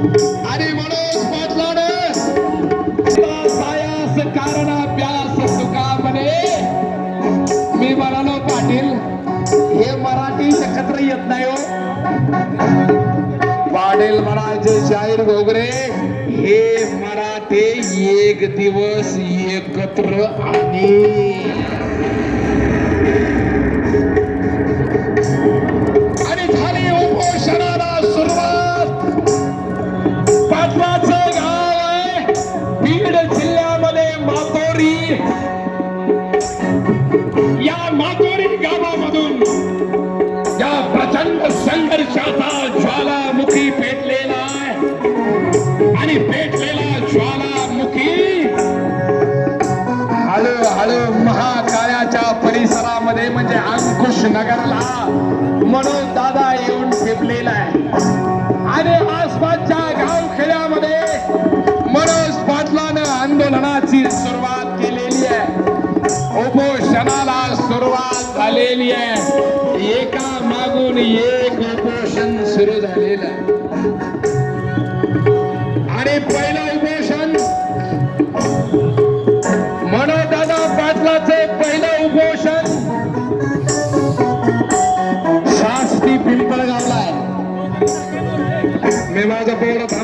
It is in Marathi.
आणि मनोज पाटलानं सायास कारण प्यास तुका म्हणे. मी म्हणालो पाटील हे मराठी एकत्र येत नाही हो. पाटील म्हणायचे शाहीर घोगरे हे मराठी एक दिवस एकत्र आणि गाव आहे. बीड जिल्ह्यामध्ये मातोरी. या मातोरी गावामधून या प्रचंड संघर्षाचा ज्वालामुखी पेटलेला आहे. आणि पेटलेला ज्वालामुखी हळूहळू महाकाळ्याच्या परिसरामध्ये म्हणजे अंकुश नगरला म्हणून दादा येऊन ठेपलेला एक उपोषण सुरू झालेलं आणि पहिलं उपोषण म्हणून मनोदादा पाटलाच पहिलं उपोषण. शास्ती पिंपळगावला मी माझं पोरं